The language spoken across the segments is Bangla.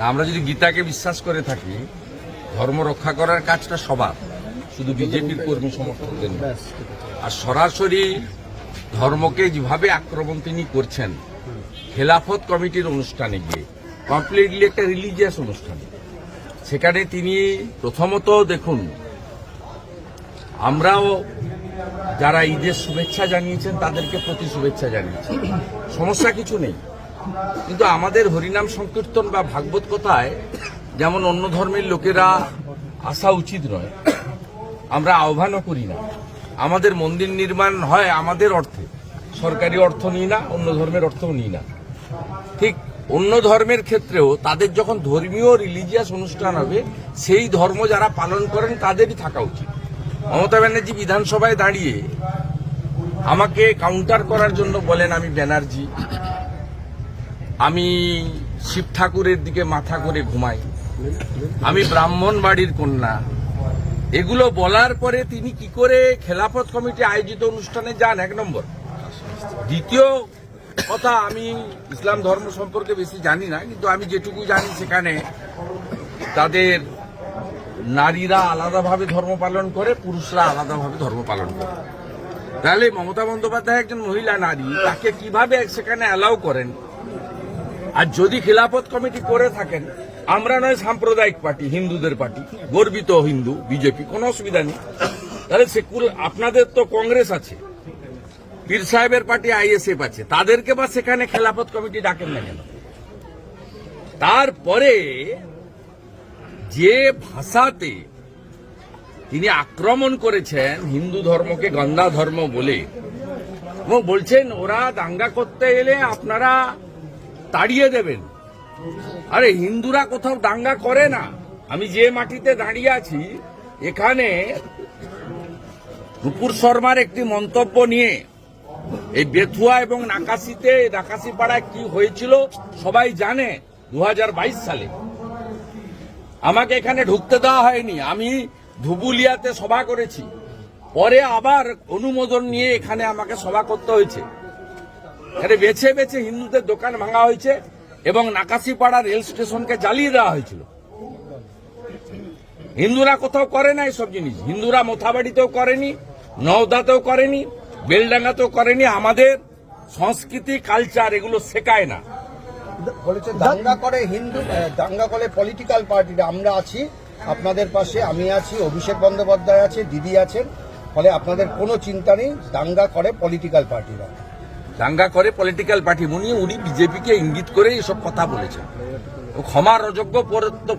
আমরা যদি গীতাকে বিশ্বাস করে থাকি ধর্ম রক্ষা করার কাজটা সবার শুধু বিজেপির কর্মী সমর্থকদের আর সরাসরি ধর্মকে যেভাবে আক্রমণ তিনি করছেন খেলাফত কমিটির অনুষ্ঠানে গিয়ে কমপ্লিটলি একটা রিলিজিয়াস অনুষ্ঠান সেখানে তিনি প্রথমত দেখুন আমরাও যারা ঈদের শুভেচ্ছা জানিয়েছেন তাদেরকে প্রতি শুভেচ্ছা জানিয়েছি। সমস্যা কিছু নেই। কিন্তু আমাদের হরিনাম সংকীর্তন বা ভাগবত কথায় যেমন অন্য ধর্মের লোকেরা আসা উচিত নয়, আমরা আহ্বানও করি না। আমাদের মন্দির নির্মাণ হয় আমাদের অর্থে। সরকারি অর্থ নিই না, অন্য ধর্মের অর্থও নিই না। ঠিক অন্য ধর্মের ক্ষেত্রেও তাদের যখন ধর্মীয় রিলিজিয়াস অনুষ্ঠান হবে, সেই ধর্ম যারা পালন করেন তাদেরই থাকা উচিত। মমতা ব্যানার্জি বিধানসভায় দাঁড়িয়ে আমাকে কাউন্টার করার জন্য বলেন আমি ব্যানার্জি। আমি শিব ঠাকুরের দিকে মাথা করে ঘুমাই। আমি ব্রাহ্মণ বাড়ির কন্যা। এগুলো বলার পরে তিনি কি করে খেলাফত কমিটি আয়োজিত অনুষ্ঠানে যান? এক নম্বর। দ্বিতীয় কথা, আমি ইসলাম ধর্ম সম্পর্কে বেশি জানি না, কিন্তু আমি যেটুকু জানি সেখানে তাদের নারীরা আলাদাভাবে ধর্ম পালন করে, পুরুষরা আলাদাভাবে ধর্ম পালন করে। তাহলে মমতা বন্দ্যোপাধ্যায় একজন মহিলা নারী, তাকে কীভাবে সেখানে অ্যালাউ করেন? আর যদি খিলাফত কমিটি করে থাকেন, আমরা নয় সাম্প্রদায়িক পার্টি, হিন্দুদের পার্টি, গর্বিত হিন্দু, বিজেপি, কোনো অসুবিধা নেই। তাহলে সেকুল, আপনাদের তো কংগ্রেস আছে, পীর সাহেবের পার্টি, আইএসএফ আছে, তাদেরকে বা সেখানে খেলাফত কমিটি ডাকেন না কেন? তারপরে যে ভাষাতে তিনি আক্রমণ করেছেন হিন্দু ধর্মকে গন্ধা ধর্ম বলে, এবং বলছেন, ওরা দাঙ্গা করতে এলে আপনারা তাড়িয়ে দেবেন। আরে, হিন্দুরা কোথাও দাঙ্গা করে না। আমি যে মাটিতে দাঁড়িয়ে আছি, এখানে নুপুর শর্মার একটি মন্তব্য নিয়ে এই বেথুয়া এবং নাকাশিতে নাকাশি পাড়ায় কি হয়েছিল সবাই জানে দু হাজার বাইশ সালে। আমাকে এখানে ঢুকতে দেওয়া হয়নি। আমি ধুবুলিয়াতে সভা করেছি। পরে আবার অনুমোদন নিয়ে এখানে আমাকে সভা করতে হয়েছে। এখানে বেছে বেছে হিন্দুদের দোকান ভাঙা হয়েছে এবং নাকাশিপাড়া রেল স্টেশনকে জ্বালিয়ে দেওয়া হয়েছিল। হিন্দুরা কোথাও করে না এসব জিনিস। হিন্দুরা মোথাবাড়িতেও করেনি, নওদাতেও করেনি, বেলডাঙ্গাতেও করেনি। আমাদের সংস্কৃতি কালচার এগুলো শেখায় না। বলেছে দাঙ্গা করে হিন্দু দাঙ্গা করে পলিটিক্যাল পার্টিরা আমরা আছি, আপনাদের পাশে, আমি আছি, অভিষেক বন্দ্যোপাধ্যায় আছে, দিদি আছেন। ফলে আপনাদের কোনো চিন্তা নেই, দাঙ্গা করে পলিটিক্যাল পার্টিরা দাঙ্গা করে পলিটিক্যাল পার্টি উনি উনি বিজেপিকে ইঙ্গিত করে এসব কথা বলেছেন। ক্ষমার অযোগ্য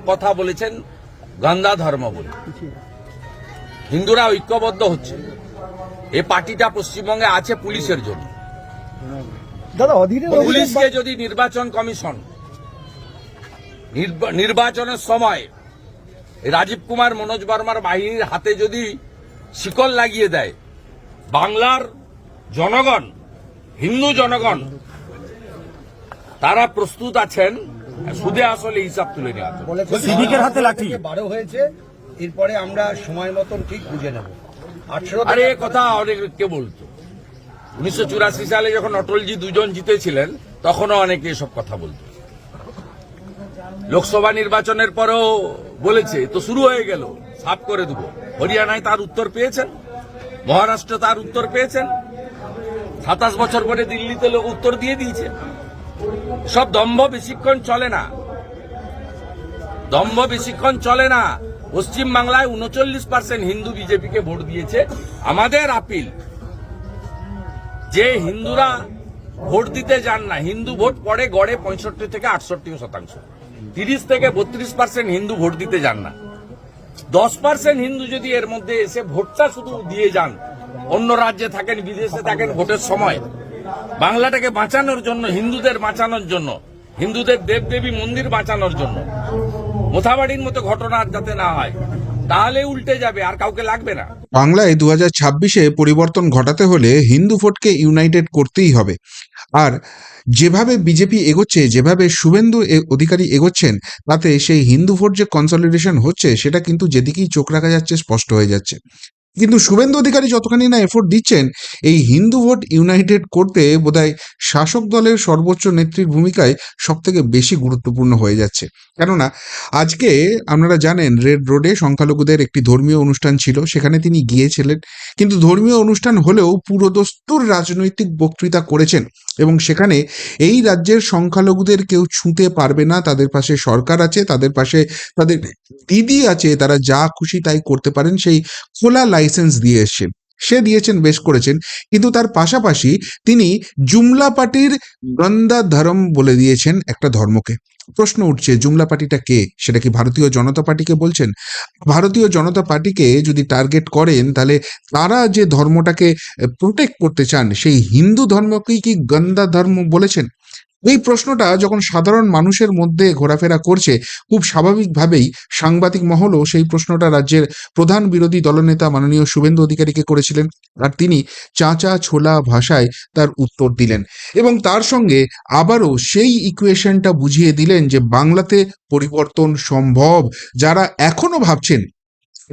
কথা বলেছেন গঙ্গা ধর্ম বলে। হিন্দুরা ঐক্যবদ্ধ হচ্ছে। এ পার্টিটা পশ্চিমবঙ্গে আছে পুলিশের জন্য। পুলিশকে যদি নির্বাচন কমিশন নির্বা- নির্বাচনের সময় রাজীব কুমার মনোজ বর্মার বাহিনীর হাতে যদি শিকল লাগিয়ে দেয় বাংলার জনগণ হিন্দু জনগণ তারা প্রস্তুত আছেন সুদে আসলে হিসাব তুলে। সিভিকের হাতে লাঠি। বারো হয়েছে এরপরে আমরা সময় মতন ঠিক বুঝে নেব আঠেরো আরে এ কথা অনেক কে বলতো উনিশশো চুরাশি সালে যখন অটলজি দুজন জিতেছিলেন তখনও অনেকে এসব কথা বলতো লোকসভা নির্বাচনের পরেও বলেছে তো শুরু হয়ে গেল সাফ করে দেবো হরিয়ানায় তার উত্তর পেয়েছেন মহারাষ্ট্র তার উত্তর পেয়েছেন সাতাশ বছর পরে দিল্লিতে লোক উত্তর দিয়ে দিয়েছে। সব দম্ভ বেশিক্ষণ চলে না। দম্ভ বেশিক্ষণ চলে না। পশ্চিম বাংলায় উনচল্লিশ পার্সেন্ট হিন্দু বিজেপিকে ভোট দিয়েছে। আমাদের আপিল, যে হিন্দুরা ভোট দিতে যান না, হিন্দু ভোট পড়ে গড়ে পঁয়ষট্টি থেকে আটষট্টি শতাংশ। তিরিশ থেকে বত্রিশ পার্সেন্ট হিন্দু ভোট দিতে যান না। দশ পার্সেন্ট হিন্দু যদি এর মধ্যে এসে ভোটটা শুধু দিয়ে যান অন্য রাজ্যে থাকেন, বিদেশে থাকেন, ভোটের সময়। বাংলাটাকে বাঁচানোর জন্য, হিন্দুদের বাঁচানোর জন্য, হিন্দুদের দেবদেবী মন্দির বাঁচানোর জন্য। মোথাবাড়ির মতো ঘটনা যাতে না হয়, তাহলে উল্টে যাবে, আর কাউকে লাগবে না। বাংলায় দু হাজার ছাব্বিশে পরিবর্তন ঘটাতে হলে হিন্দু ভোটকে ইউনাইটেড করতেই হবে। আর যেভাবে বিজেপি এগোচ্ছে, যেভাবে শুভেন্দু অধিকারী এগোচ্ছেন, তাতে সেই হিন্দু ভোট যে কনসলিডেশন হচ্ছে, সেটা কিন্তু যেদিকেই চোখ রাখা যাচ্ছে, স্পষ্ট হয়ে যাচ্ছে। কিন্তু শুভেন্দু অধিকারী যতখানি না এফোর্ট দিচ্ছেন, এই হিন্দু ভোট ইউনাইটেড করতে বোধহয় শাসক দলের সর্বোচ্চ নেত্রীর ভূমিকায় সব থেকে বেশি গুরুত্বপূর্ণ হয়ে যাচ্ছে। কেননা, আজকে আপনারা জানেন, রেড রোডে সংখ্যালঘুদের একটি ধর্মীয় অনুষ্ঠান ছিল, সেখানে তিনি গিয়েছিলেন। কিন্তু ধর্মীয় অনুষ্ঠান হলেও পুরোদস্তুর রাজনৈতিক বক্তৃতা করেছেন এবং সেখানে এই রাজ্যের সংখ্যালঘুদের কেউ ছুঁতে পারবে না, তাদের পাশে সরকার আছে, তাদের পাশে তাদের দিদি আছে, তারা যা খুশি তাই করতে পারেন, সেই খোলা লাইসেন্স দিয়ে এসছেন সে দিয়েছেন, বেশ করেছেন। কিন্তু তার পাশাপাশি তিনি জুমলা পার্টির গন্দা ধর্ম বলে দিয়েছেন একটা ধর্মকে। প্রশ্ন উঠছে জুমলা পার্টিটা কে? সেটা কি ভারতীয় জনতা পার্টিকে বলছেন? ভারতীয় জনতা পার্টিকে যদি টার্গেট করেন, তাহলে তারা যে ধর্মটাকে প্রোটেক্ট করতে চান, সেই হিন্দু ধর্মকেই কি গন্দা ধর্ম বলেছেন? এই প্রশ্নটা যখন সাধারণ মানুষের মধ্যে ঘোরাফেরা করছে, খুব স্বাভাবিকভাবেই সাংবাদিক মহলও সেই প্রশ্নটা রাজ্যের প্রধান বিরোধী দলনেতা মাননীয় শুভেন্দু অধিকারীকে করেছিলেন আর তিনি চাঁচা ছোলা ভাষায় তার উত্তর দিলেন। এবং তার সঙ্গে আবারও সেই ইকুয়েশনটা বুঝিয়ে দিলেন যে বাংলাতে পরিবর্তন সম্ভব। যারা এখনও ভাবছেন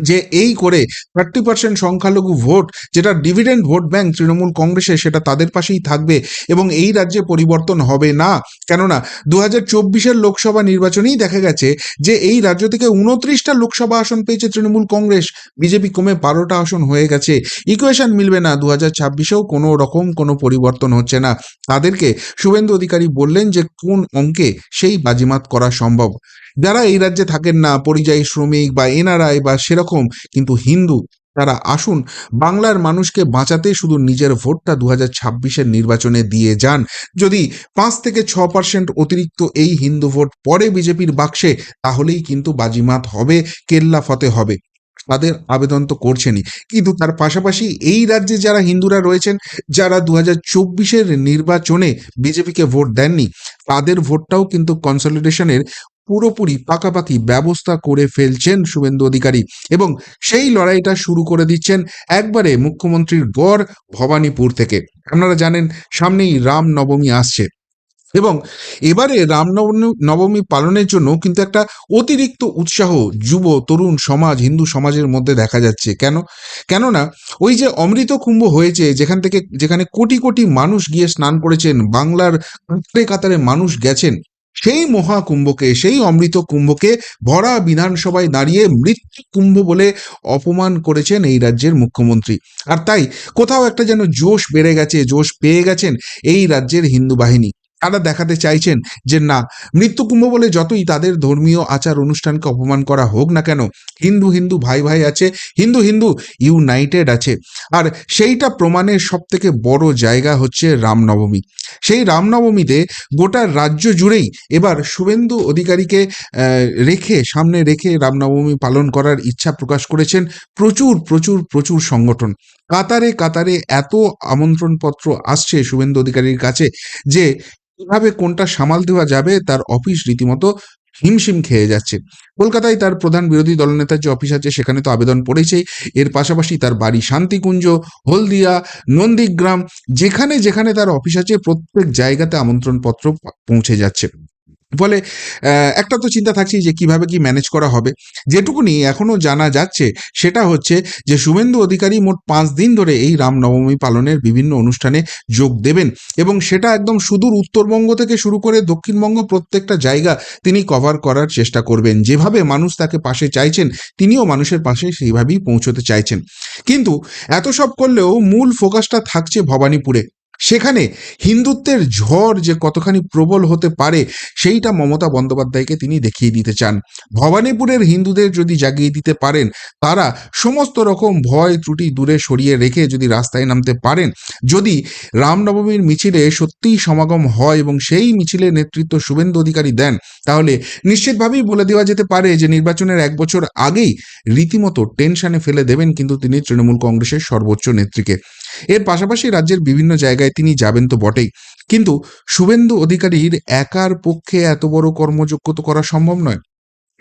যে এই করে থার্টি পার্সেন্ট সংখ্যালঘু ভোট, যেটা ডিভিডেন্ড ভোট ব্যাংক তৃণমূল কংগ্রেসে, সেটা তাদের পাশেই থাকবে এবং এই রাজ্যে পরিবর্তন হবে না। কেননা দু হাজার চব্বিশের লোকসভা নির্বাচনেই দেখা গেছে যে এই রাজ্য থেকে উনত্রিশটা লোকসভা আসন পেয়েছে তৃণমূল কংগ্রেস। বিজেপি কমে বারোটা আসন হয়ে গেছে। ইকুয়েশন মিলবে না দু হাজার ছাব্বিশেও কোনো রকম কোনো পরিবর্তন হচ্ছে না। তাদেরকে শুভেন্দু অধিকারী বললেন যে কোন অঙ্কে সেই বাজিমাত করা সম্ভব। যারা এই রাজ্যে থাকেন না, পরিযায়ী শ্রমিক বা এনআরআই বা সেরকম কিন্তু হিন্দু, তারা আসুন, বাংলার মানুষকে বাঁচাতে শুধু নিজের ভোটটা দু হাজার নির্বাচনে দিয়ে যান। যদি পাঁচ থেকে ছ পার্সেন্ট অতিরিক্ত এই হিন্দু ভোট পরে বিজেপির বাক্সে, তাহলেই কিন্তু বাজিমাত হবে, কেল্লা ফতে হবে। তাদের আবেদন তো করছেনই। কিন্তু তার পাশাপাশি এই রাজ্যে যারা হিন্দুরা রয়েছেন, যারা দু হাজার নির্বাচনে বিজেপিকে ভোট দেননি, তাদের ভোটটাও কিন্তু কনসলিডেশনের পুরোপুরি পাকাপাকি ব্যবস্থা করে ফেলছেন শুভেন্দু অধিকারী এবং সেই লড়াইটা শুরু করে দিচ্ছেন একবারে মুখ্যমন্ত্রীর গড় ভবানীপুর থেকে। আপনারা জানেন, সামনেই রাম নবমী আসছে এবং এবারে রামনবমী নবমী পালনের জন্য কিন্তু একটা অতিরিক্ত উৎসাহ যুব, তরুণ সমাজ, হিন্দু সমাজের মধ্যে দেখা যাচ্ছে। কেন? কেননা ওই যে অমৃত কুম্ভ হয়েছে, যেখান থেকে, যেখানে কোটি কোটি মানুষ গিয়ে স্নান করেছেন, বাংলার কাতারে কাতারে মানুষ গেছেন সেই মহাকুম্ভকে, সেই অমৃত কুম্ভকে ভরা বিধানসভায় দাঁড়িয়ে মৃত্যু কুম্ভ বলে অপমান করেছেন এই রাজ্যের মুখ্যমন্ত্রী। আর তাই কোথাও একটা যেন জোশ বেড়ে গেছে, জোশ পেয়ে গেছেন এই রাজ্যের হিন্দু বাহিনী। তারা দেখাতে চাইছেন যে না মৃত্যুকুম্ভ বলে যতই তাদের ধর্মীয় আচার অনুষ্ঠানকে অপমান করা হোক না কেন, হিন্দু হিন্দু ভাই ভাই আছে, হিন্দু হিন্দু ইউনাইটেড আছে। আর সেইটা প্রমাণের সব থেকে বড় জায়গা হচ্ছে রামনবমী। সেই রামনবমীতে গোটা রাজ্য জুড়েই এবার শুভেন্দু অধিকারীকে রেখে, সামনে রেখে রামনবমী পালন করার ইচ্ছা প্রকাশ করেছেন প্রচুর প্রচুর প্রচুর সংগঠন। কাতারে কাতারে এত আমন্ত্রণপত্র আসছে শুভেন্দু অধিকারীর কাছে যে কীভাবে কোনটা সামাল দেওয়া যাবে তার অফিস রীতিমতো হিমশিম খেয়ে যাচ্ছে। কলকাতায় তার প্রধান বিরোধী দলনেতার যে অফিস আছে সেখানে তো আবেদন পড়েছেই। এর পাশাপাশি তার বাড়ি শান্তিকুঞ্জ, হলদিয়া, নন্দীগ্রাম, যেখানে যেখানে তার অফিস আছে প্রত্যেক জায়গাতে আমন্ত্রণপত্র পৌঁছে যাচ্ছে। ফলে একটা তো চিন্তা থাকছেই যে কীভাবে কি ম্যানেজ করা হবে। যেটুকুনি এখনও জানা যাচ্ছে, সেটা হচ্ছে যে শুভেন্দু অধিকারী মোট পাঁচ দিন ধরে এই রামনবমী পালনের বিভিন্ন অনুষ্ঠানে যোগ দেবেন এবং সেটা একদম সুদূর উত্তরবঙ্গ থেকে শুরু করে দক্ষিণবঙ্গ প্রত্যেকটা জায়গা তিনি কভার করার চেষ্টা করবেন। যেভাবে মানুষ তাকে পাশে চাইছেন, তিনিও মানুষের পাশে সেইভাবেই পৌঁছতে চাইছেন। কিন্তু এত সব করলেও মূল ফোকাসটা থাকছে ভবানীপুরে। সেখানে হিন্দুত্বের ঝড় যে কতখানি প্রবল হতে পারে, সেইটা মমতা বন্দ্যোপাধ্যায়কে তিনি দেখিয়ে দিতে চান। ভবানীপুরের হিন্দুদের যদি জাগিয়ে দিতে পারেন, তারা সমস্ত রকম ভয়, ত্রুটি দূরে সরিয়ে রেখে যদি রাস্তায় নামতে পারেন, যদি রামনবমীর মিছিলে সত্যিই সমাগম হয় এবং সেই মিছিলের নেতৃত্ব শুভেন্দু অধিকারী দেন, তাহলে নিশ্চিতভাবেই বলে দেওয়া যেতে পারে যে নির্বাচনের এক বছর আগেই রীতিমতো টেনশনে ফেলে দেবেন কিন্তু তিনি তৃণমূল কংগ্রেসের সর্বোচ্চ নেত্রীকে। এর পাশাপাশি রাজ্যের বিভিন্ন জায়গায় তিনি যাবেন তো বটেই। কিন্তু শুভেন্দু অধিকারীর একার পক্ষে এত বড় কর্মযোগ্য তো করা সম্ভব নয়।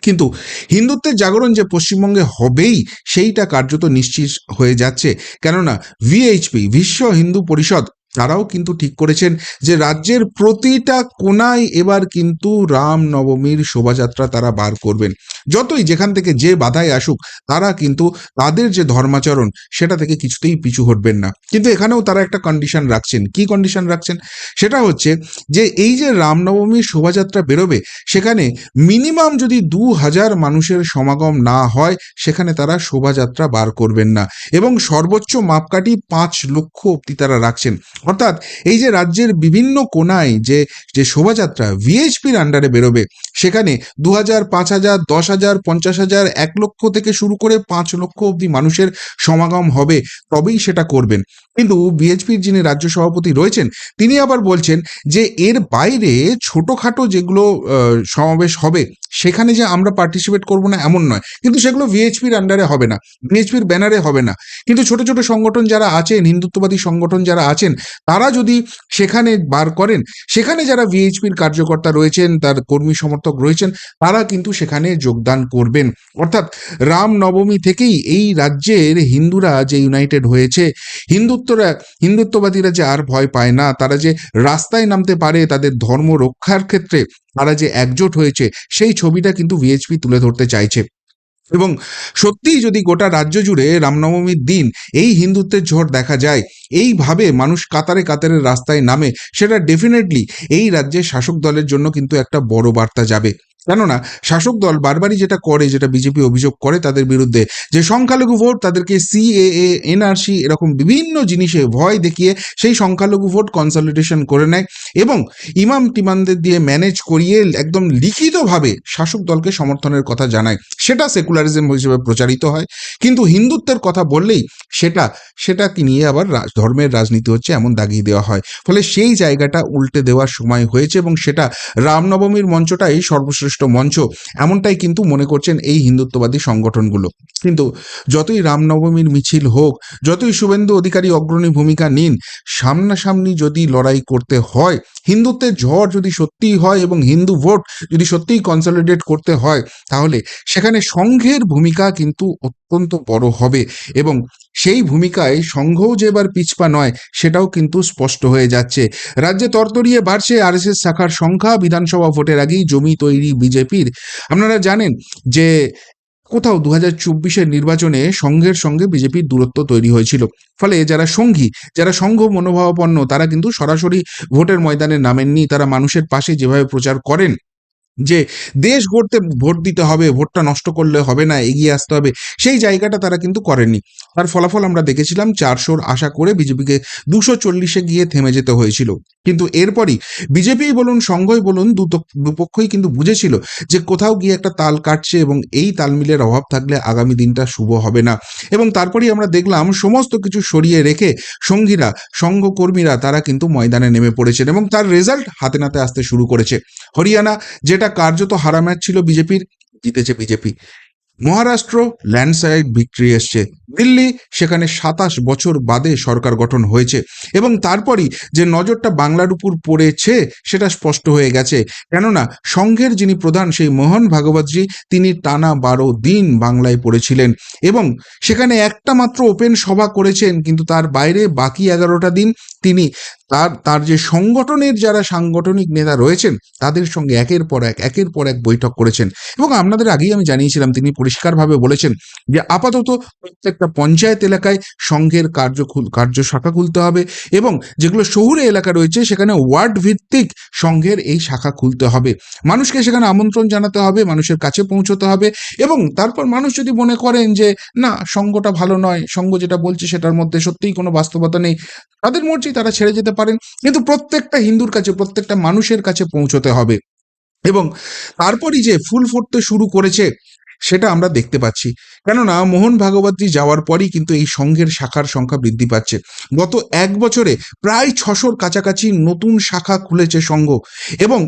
কিন্তু হিন্দুত্বের জাগরণ যে পশ্চিমবঙ্গে হবেই, সেইটা কার্যত নিশ্চিত হয়ে যাচ্ছে। কেননা ভিএইচপি বিশ্ব হিন্দু পরিষদ, তারাও কিন্তু ঠিক করেছেন যে রাজ্যের প্রতিটা কোনায় এবার কিন্তু রাম নবমীর শোভাযাত্রা তারা বার করবেন। যতই যেখান থেকে যে বাধায় আসুক, তারা কিন্তু তাদের যে ধর্মাচরণ, সেটা থেকে কিছুতেই পিছু হটবেন না। কিন্তু এখানেও তারা একটা কন্ডিশন রাখছেন। কি কন্ডিশন রাখছেন? সেটা হচ্ছে যে এই যে রামনবমীর শোভাযাত্রা বেরোবে, সেখানে মিনিমাম যদি দু হাজার মানুষের সমাগম না হয়, সেখানে তারা শোভাযাত্রা বার করবেন না। এবং সর্বোচ্চ মাপকাঠি পাঁচ লক্ষ অব্দি তারা রাখছেন। অর্থাৎ এই যে রাজ্যের বিভিন্ন কোনায় যে যে শোভাযাত্রা ভিএইচপির আন্ডারে বেরোবে সেখানে দু হাজার পাঁচ হাজার দশ হাজার পঞ্চাশ হাজার এক লক্ষ থেকে শুরু করে পাঁচ লক্ষ অব্দি মানুষের সমাগম হবে, তবেই সেটা করবেন। কিন্তু বিএচপির যিনি রাজ্য সভাপতি রয়েছেন, তিনি আবার বলছেন যে এর বাইরে ছোটোখাটো যেগুলো সমাবেশ হবে সেখানে যে আমরা পার্টিসিপেট করব না এমন নয়। কিন্তু সেগুলো ভিএইচপির আন্ডারে হবে না ভিএইচপির ব্যানারে হবে না। কিন্তু ছোট ছোট সংগঠন যারা আছেন, হিন্দুত্ববাদী সংগঠন যারা আছেন, তারা যদি সেখানে বার করেন, সেখানে যারা ভিএইচপির কার্যকর্তা রয়েছেন, তার কর্মী সমর্থক রয়েছেন, তারা কিন্তু সেখানে যোগদান করবেন। অর্থাৎ রাম নবমী থেকেই এই রাজ্যের হিন্দুরা যে ইউনাইটেড হয়েছে, হিন্দুত্বরা, হিন্দুত্ববাদীরা যে আর ভয় পায় না, তারা যে রাস্তায় নামতে পারে তাদের ধর্ম রক্ষার ক্ষেত্রে তারা যে একজোট হয়েছে, সেই ছবিটা কিন্তু ভিএইচপি তুলে ধরতে চাইছে। এবং সত্যিই যদি গোটা রাজ্য জুড়ে রামনবমীর দিন এই হিন্দুত্বের ঝড় দেখা যায়, এইভাবে মানুষ কাতারে কাতারে রাস্তায় নামে, সেটা ডেফিনেটলি এই রাজ্যের শাসক দলের জন্য কিন্তু একটা বড় বার্তা যাবে। কেননা শাসক দল বারবারই যেটা করে, যেটা বিজেপি অভিযোগ করে তাদের বিরুদ্ধে, যে সংখ্যালঘু ভোট তাদেরকে সিএএ এনআরসি এরকম বিভিন্ন জিনিসে ভয় দেখিয়ে সেই সংখ্যালঘু ভোট কনসলিডেশন করে নেয় এবং ইমাম টিমানদের দিয়ে ম্যানেজ করিয়ে একদম লিখিতভাবে শাসক দলকে সমর্থনের কথা জানায়। সেটা সেকুলারিজম হিসেবে প্রচারিত হয়। কিন্তু হিন্দুত্বের কথা বললেই সেটা, সেটাকে নিয়ে আবার ধর্মের রাজনীতি হচ্ছে এমন দাগিয়ে দেওয়া হয়। ফলে সেই জায়গাটা উল্টে দেওয়ার সময় হয়েছে এবং সেটা রামনবমীর মঞ্চটাই সর্বশ্রেষ্ঠ মঞ্চ এমনটাই কিন্তু মনে করছেন এই হিন্দুত্ববাদী সংগঠনগুলো। কিন্তু যতই রামনবমীর মিছিল হোক, যতই শুভেন্দু অধিকারী অগ্রণী ভূমিকা নিন, সামনাসামনি যদি লড়াই করতে হয়, হিন্দুত্বের ঝড় যদি সত্যিই হয় এবং হিন্দু ভোট যদি সত্যিই কনসলিডেট করতে হয়, তাহলে সেখানে সংঘের ভূমিকা কিন্তু অত্যন্ত বড় হবে এবং সেই ভূমিকায় সংঘও যে এবার পিছপা নয়, সেটাও কিন্তু স্পষ্ট হয়ে যাচ্ছে। রাজ্যে তরতরিয়ে বাড়ছে আরএসএস শাখার সংখ্যা, বিধানসভা ভোটের আগেই জমি তৈরি বিজেপির। আপনারা জানেন যে কোথাও দু হাজার নির্বাচনে সংঘের সঙ্গে বিজেপির দূরত্ব তৈরি হয়েছিল। ফলে যারা সঙ্গী, যারা সংঘ মনোভাবাপন্ন, তারা কিন্তু সরাসরি ভোটের ময়দানে নামেননি। তারা মানুষের পাশে যেভাবে প্রচার করেন যে দেশ গড়তে ভোট দিতে হবে, ভোটটা নষ্ট করলে হবে না, এগিয়ে আসতে হবে, সেই জায়গাটা তারা কিন্তু করেননি তার ফলাফল আমরা দেখেছিলাম, চারশোর আশা করে বিজেপিকে দুশো চল্লিশে গিয়ে থেমে যেতে হয়েছিল। কিন্তু এরপরই বিজেপিই বলুন, সংঘই বলুন দুপক্ষই কিন্তু বুঝেছিল যে কোথাও গিয়ে একটা তাল কাটছে এবং এই তালমিলের অভাব থাকলে আগামী দিনটা শুভ হবে না। এবং তারপরেই আমরা দেখলাম, সমস্ত কিছু সরিয়ে রেখে সঙ্গীরা, সংঘকর্মীরা তারা কিন্তু ময়দানে নেমে পড়েছেন এবং তার রেজাল্ট হাতে নাতে আসতে শুরু করেছে। হরিয়ানা যেটা কার্যত হারা ম্যাচ ছিল বিজেপির। জিতেছে বিজেপি। মহারাষ্ট্র ল্যান্ডস্লাইড ভিক্টরি এসছে। দিল্লি সেখানে সাতাশ বছর বাদে সরকার গঠন হয়েছে। এবং তারপরই যে নজরটা বাংলার উপর পড়েছে, সেটা স্পষ্ট হয়ে গেছে। কেননা, সংঘের যিনি প্রধান, সেই মোহন ভাগবতজি, তিনি টানা বারো দিন বাংলায় পড়েছিলেন। এবং সেখানে একটা মাত্র ওপেন সভা করেছেন, কিন্তু তার বাইরে বাকি এগারোটা দিন তিনি তার তার যে সংগঠনের যারা সাংগঠনিক নেতা রয়েছেন, তাদের সঙ্গে একের পর এক, একের পর এক বৈঠক করেছেন। এবং আপনাদের আগেই আমি জানিয়েছিলাম, তিনি পরিষ্কারভাবে বলেছেন যে আপাতত প্রত্যেকটা পঞ্চায়েত এলাকায় সংঘের কার্য কার্য শাখা খুলতে হবে এবং যেগুলো শহুরে এলাকা রয়েছে, সেখানে ওয়ার্ড ভিত্তিক সংঘের এই শাখা খুলতে হবে। মানুষকে সেখানে আমন্ত্রণ জানাতে হবে, মানুষের কাছে পৌঁছতে হবে এবং তারপর মানুষ যদি মনে করেন যে, না সঙ্গটা ভালো নয় সঙ্গ যেটা বলছে সেটার মধ্যে সত্যিই কোনো বাস্তবতা নেই, তাদের মর্জি, তারা ছেড়ে যেতে পারেন, কিন্তু প্রত্যেকটা হিন্দুর কাছে, প্রত্যেকটা মানুষের কাছে পৌঁছতে হবে। এবং তারপরই যে ফুল ফুটতে শুরু করেছে সেটা আমরা দেখতে পাচ্ছি। কেননা মোহন ভাগবতী যাওয়ার পরই কিন্তু এই সংঘের শাখার সংখ্যা বৃদ্ধি পাচ্ছে। গত এক বছরে প্রায় ছশোর কাছাকাছি নতুন শাখা খুলেছে সংঘ এবং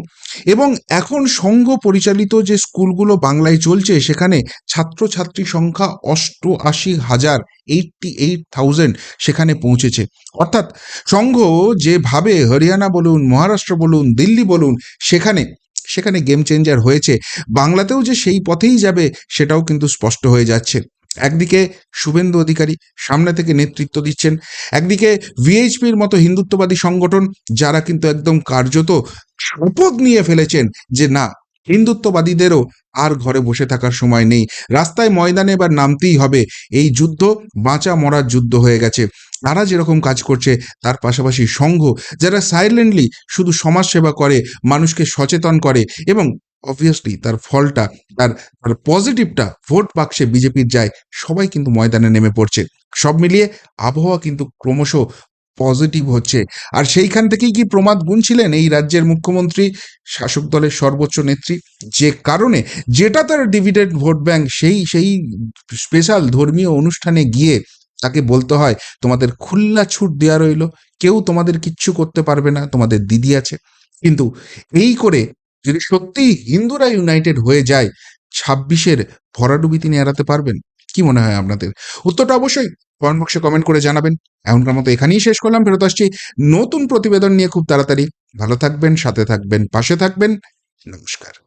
এবং এখন সংঘ পরিচালিত যে স্কুলগুলো বাংলায় চলছে সেখানে ছাত্রছাত্রী সংখ্যা অষ্টআশি হাজার এইটটি এইট থাউজেন্ড সেখানে পৌঁছেছে। অর্থাৎ সংঘ যেভাবে হরিয়ানা বলুন, মহারাষ্ট্র বলুন, দিল্লি বলুন, সেখানে সেখানে গেম চেঞ্জার হয়েছে। বাংলাতেও যে সেই পথেই যাবে, সেটাও কিন্তু স্পষ্ট হয়ে যাচ্ছে। একদিকে শুভেন্দু অধিকারী সামনে থেকে নেতৃত্ব দিচ্ছেন, একদিকে ভিএইচপির মতো হিন্দুত্ববাদী সংগঠন যারা কিন্তু একদম কার্যত শপথ নিয়ে ফেলেছেন যে না, হিন্দুত্ববাদীদেরও আর ঘরে বসে থাকার সময় নেই। রাস্তায় ময়দানে এবার নামতেই হবে। এই যুদ্ধ বাঁচা মরার যুদ্ধ হয়ে গেছে। তারা যেরকম কাজ করছে, তার পাশাপাশি সংঘ যারা সাইলেন্টলি শুধু সমাজসেবা করে, মানুষকে সচেতন করে এবং অবভিয়াসলি তার ফলটা, তার তার পজিটিভটা ভোট বাক্সে বিজেপির যায়, সবাই কিন্তু ময়দানে নেমে পড়ছে। সব মিলিয়ে আবহাওয়া কিন্তু ক্রমশ পজিটিভ হচ্ছে। আর সেইখান থেকেই কি প্রমাদ গুনছিলেন এই রাজ্যের মুখ্যমন্ত্রী, শাসক দলের সর্বোচ্চ নেত্রী? যে কারণে যেটা তার ডিভিডেন্ড ভোট ব্যাংক সেই সেই স্পেশাল ধর্মীয় অনুষ্ঠানে গিয়ে তাকে বলতে হয়, তোমাদের খুল্লা ছুট দেওয়া রইল, কেউ তোমাদের কিচ্ছু করতে পারবে না, তোমাদের দিদি আছে। কিন্তু এই করে যদি সত্যি হিন্দুরা ইউনাইটেড হয়ে যায়, ছাব্বিশের ভরাডুবি তিনি এড়াতে পারবেন? কি মনে হয় আপনাদের? উত্তরটা অবশ্যই কমেন্ট বক্সে কমেন্ট করে জানাবেন। এমনকার মতো এখানেই শেষ করলাম, ফেরত আসছি নতুন প্রতিবেদন নিয়ে খুব তাড়াতাড়ি। ভালো থাকবেন, সাথে থাকবেন, পাশে থাকবেন। নমস্কার।